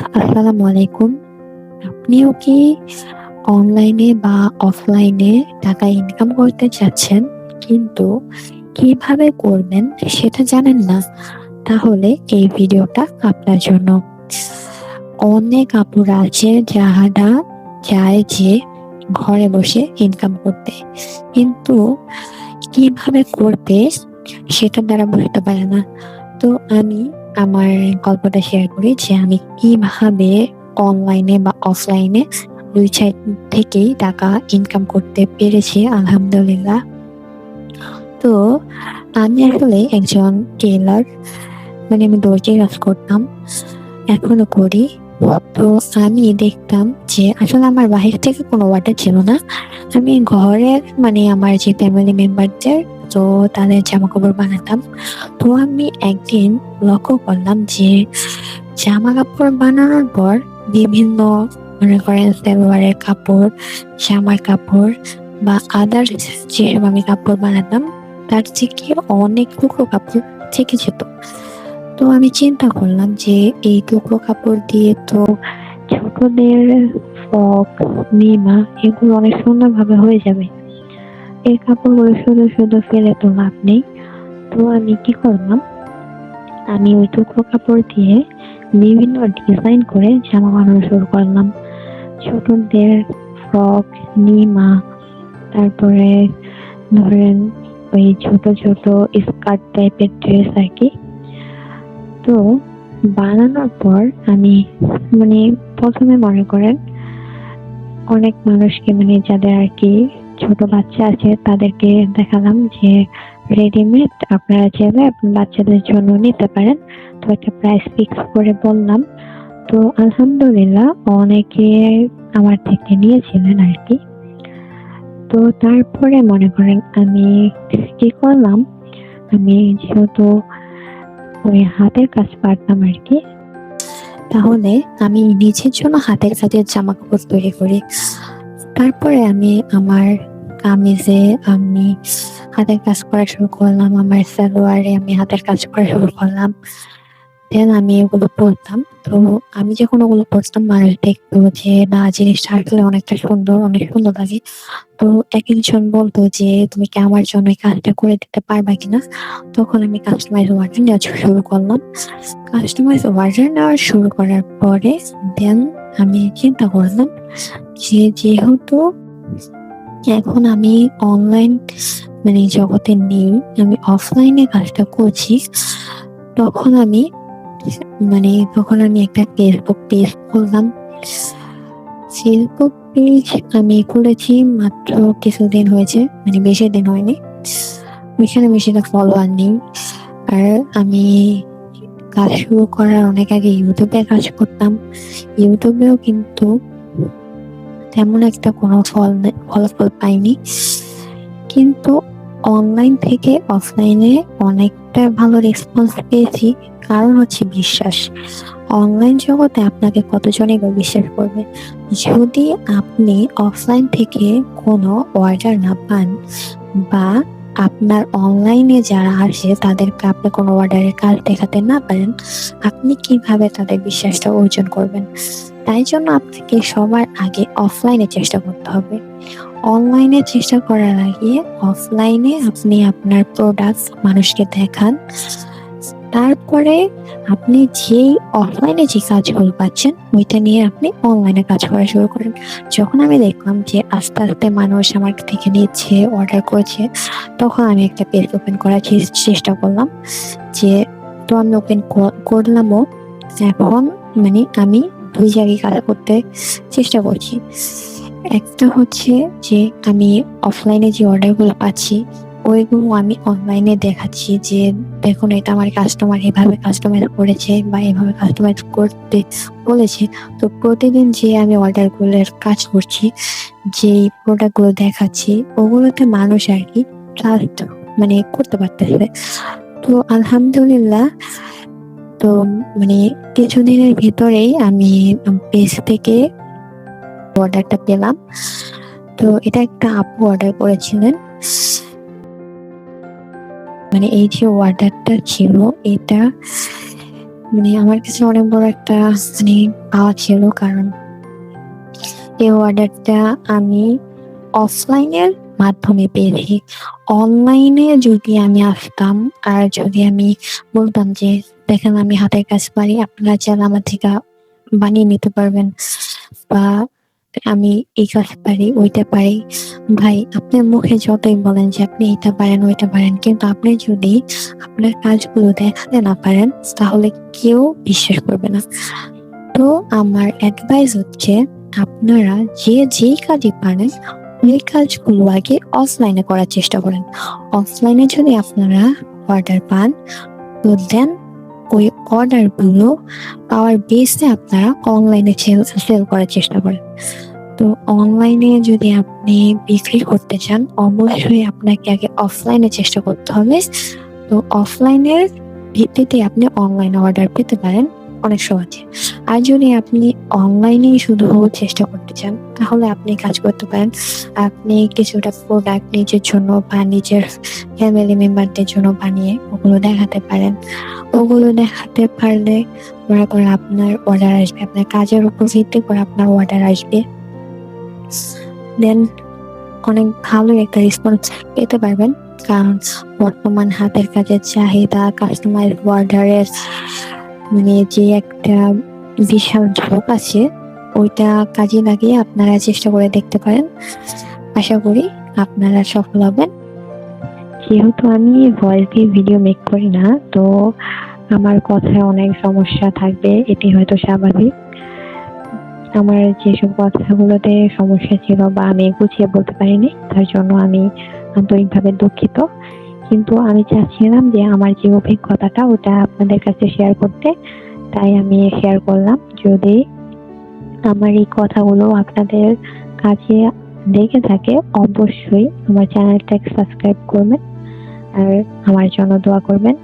আসসালামু আলাইকুম। আপনিও কি অনলাইনে বা অফলাইনে টাকা ইনকাম করতে চাচ্ছেন, কিন্তু কীভাবে করবেন সেটা জানেন না? তাহলে এই ভিডিওটা আপনার জন্য। অনেক আপুরা আছে যাহারা চায় যে ঘরে বসে ইনকাম করতে। কিন্তু কীভাবে করবে সেটা তারা বুঝতে পারে না। তো আমি আমার গল্পটা শেয়ার করি যে আমি কীভাবে অনলাইনে বা অফলাইনে দুই সাইড থেকেই টাকা ইনকাম করতে পেরেছি, আলহামদুলিল্লাহ। তো আমি আসলে একজন টেলার মানে আমি দর্জির কাজ করতাম। এখনও করি। তো আমি দেখতাম যে আসলে আমার বাহির থেকে কোনো অর্ডার ছিল না। আমি ঘরের মানে আমার যে ফ্যামিলি মেম্বারদের তো তাদের জামা কাপড় বানাতাম। তো আমি একদিন লক্ষ্য করলাম যে জামা কাপড় বানানোর পর বিভিন্ন মনে করেন সালোয়ারের কাপড়, জামার কাপড় বা আদার্স যেসব আমি কাপড় বানাতাম তার থেকে অনেক টুকরো কাপড় থেকে যেত। তো আমি চিন্তা করলাম যে এই টুকরো কাপড় দিয়ে তো ছোটদের ফ্রক, মিমা এগুলো অনেক সুন্দরভাবে হয়ে যাবে। এই কাপড়গুলো শুধু, শুধু ফেলে তো লাভ নেই। তো আমি কি করলাম, আমি ওই টুকরো কাপড় দিয়ে বিভিন্ন ডিজাইন করে জামা বানানো শুরু করলাম। ছোটদের ফ্রক, নিমা তারপরে ধরেন ওই ছোট, ছোট স্কার্ট টাইপের ড্রেস আর কি তো বানানোর পর আমি মানে প্রথমে মনে করেন অনেক মানুষকে মানে যাদের আরকি ছোট বাচ্চা আছে তাদেরকে দেখালাম যে রেডিমেড আপনারা চাইলে বাচ্চাদের জন্য নিতে পারেন। তো একটা প্রাইস ফিক্স করে বললাম। তো আলহামদুলিল্লাহ অনেকে আমার থেকে নিয়েছিলেন আর কি তো তারপরে মনে করেন আমি কি করলাম, আমি যেহেতু ওই হাতের কাজ পারতাম আর কি তাহলে আমি নিজের জন্য হাতের কাজের জামা কাপড় তৈরি করি। তারপরে আমি আমার কামিজে আমি হাতের কাজ করা শুরু করলাম। আমার সালোয়ারে আমি হাতের কাজ করা শুরু করলাম। দেন আমি এগুলো পড়তাম। তো আমি যখন ওগুলো পড়তাম মানুষ দেখতো যে না জিনিসটা আসলে অনেকটা সুন্দর, অনেক সুন্দর লাগে। তো একেকজন বলতো যে তুমি কি আমার জন্য এই কাজটা করে দিতে পারবা কিনা? তখন আমি কাস্টমাইজ অর্ডার নেওয়া শুরু করলাম। কাস্টমাইজ অর্ডার নেওয়া শুরু করার পরে দেন আমি চিন্তা করলাম যে যেহেতু এখন আমি অনলাইন মানে জগতে নেই, আমি অফলাইনে কাজটা করছি। তখন আমি মানে তখন আমি একটা ফেসবুক পেজ খুললাম। ফেসবুক পেজ আমি খুলেছি মাত্র কিছুদিন হয়েছে, মানে বেশি দিন হয়নি। ওইখানে বেশি ফলোয়ার নেই। আর আমি কাজ শুরু করার অনেক আগে ইউটিউবে কাজ করতাম। ইউটিউবেও কিন্তু তেমন একটা কোনো ফল ফলাফল পাইনি। কিন্তু অনলাইন থেকে অফলাইনে অনেকটা ভালো রেসপন্স পেয়েছি। কারণ হচ্ছে বিশ্বাস। অনলাইন জগতে আপনাকে কতজনই বা বিশ্বাস করবে? যদি আপনি অফলাইন থেকে কোনো অর্ডার না পান বা আপনার অনলাইনে যারা আসে তাদেরকে আপনি কোনো অর্ডারের কাজ দেখাতে না পারেন, আপনি কীভাবে তাদের বিশ্বাসটা অর্জন করবেন? তাই জন্য আপনাকে সবার আগে অফলাইনে চেষ্টা করতে হবে। অনলাইনে চেষ্টা করার আগে অফলাইনে আপনি আপনার প্রোডাক্ট মানুষকে দেখান। তারপরে আপনি যেই অফলাইনে যে কাজগুলো পাচ্ছেন ওইটা নিয়ে আপনি অনলাইনে কাজ করা শুরু করেন। যখন আমি দেখলাম যে আস্তে, আস্তে মানুষ আমার থেকে নিচ্ছে, অর্ডার করছে, তখন আমি একটা পেজ ওপেন করার চেষ্টা করলাম। যে তো আমি ওপেন করলামও। এখন মানে আমি ২ জায়গায় কাজ করতে চেষ্টা করছি। একটা হচ্ছে যে আমি অফলাইনে যে অর্ডারগুলো পাচ্ছি ওইগুলো আমি অনলাইনে দেখাচ্ছি যে দেখুন এটা আমার কাস্টমার এভাবে কাস্টমাইজ করেছে বা এভাবে কাস্টমাইজ করতে বলেছে। তো প্রতিদিন যে আমি অর্ডারগুলোর কাজ করছি, যেই প্রোডাক্টগুলো দেখাচ্ছি ওগুলোতে মানুষ আরকি ট্রাস্ট মানে করতে পারতেছে। তো আলহামদুলিল্লাহ তো মানে কিছুদিনের ভিতরেই আমি পেজ থেকে অর্ডারটা পেলাম। তো এটা একটা আপু অর্ডার করেছিলেন। মানে এই যে অর্ডারটা ছিল, এটা মানে আমার কাছে অনেক বড় একটা মানে পাওয়া ছিল কারণ এই অর্ডারটা আমি অফলাইনের মাধ্যমে পেয়েছি। অনলাইনে যদি আমি আসতাম আর যদি আমি বলতাম যে, দেখেন আমি হাতের কাজ পারি, আপনারা চাইলে আমার থেকে বানিয়ে নিতে পারবেন। বা আমি এই কাজ পারি, ওইটা পারি। ভাই আপনার মুখে যতই বলেন যে আপনি এটা পারেন, ওইটা পারেন, কিন্তু আপনি যদি আপনার কাজগুলো দেখাতে না পারেন, তাহলে কেউ বিশ্বাস করবে না। তো আমার অ্যাডভাইস হচ্ছে, আপনারা যে যেই কাজই পারেন, ওই কাজগুলো আগে অফলাইনে করার চেষ্টা করেন। অফলাইনে যদি আপনারা অর্ডার পান, তো দেন ওই অর্ডারগুলো পাওয়ার বেসে আপনারা অনলাইনে সেল করার চেষ্টা করেন। তো অনলাইনে যদি আপনি বিক্রি করতে চান, অবশ্যই আপনাকে আগে অফলাইনে চেষ্টা করতে হবে। তো অফলাইনের ভিত্তিতে আপনি অনলাইনে অর্ডার পেতে পারেন। অনেক সহজে। আর যদি আপনি অনলাইনেই শুধু চেষ্টা করতে চান, তাহলে আপনি কাজ করতে পারেন। আপনি কিছুটা প্রোডাক্ট নিজের জন্য বা নিজের ফ্যামিলি মেম্বারদের জন্য বানিয়ে ওগুলো দেখাতে পারেন। ওগুলো দেখাতে পারলে মনে করেন আপনার অর্ডার আসবে, আপনার কাজের উপর ভিত্তি করে আপনার অর্ডার আসবে। দেন অনেক ভালো একটা রেসপন্স পেতে পারবেন। কারণ বর্তমান হাতের কাজের চাহিদা কাস্টমার অর্ডারের মানে যে একটা বিশাল ঝোঁক আছে, ওইটা কাজে লাগিয়ে আপনারা চেষ্টা করে দেখতে পারেন। আশা করি আপনারা সফল হবেন। যেহেতু আমি ভয়েস দিয়ে ভিডিও মেক করি না, তো আমার কথায় অনেক সমস্যা থাকবে, এটি হয়তো স্বাভাবিক। আমার যেসব কথাগুলোতে সমস্যা ছিল বা আমি গুছিয়ে বলতে পারিনি, তার জন্য আমি আন্তরিকভাবে দুঃখিত। কিন্তু আমি চাচ্ছিলাম যে আমার যে অভিজ্ঞতাটা ওটা আপনাদের কাছে শেয়ার করতে, তাই আমি শেয়ার করলাম। যদি আমার এই কথাগুলো আপনাদের কাছে দেখে থাকে, অবশ্যই আমার চ্যানেলটাকে সাবস্ক্রাইব করবেন আর আমার জন্য দোয়া করবেন।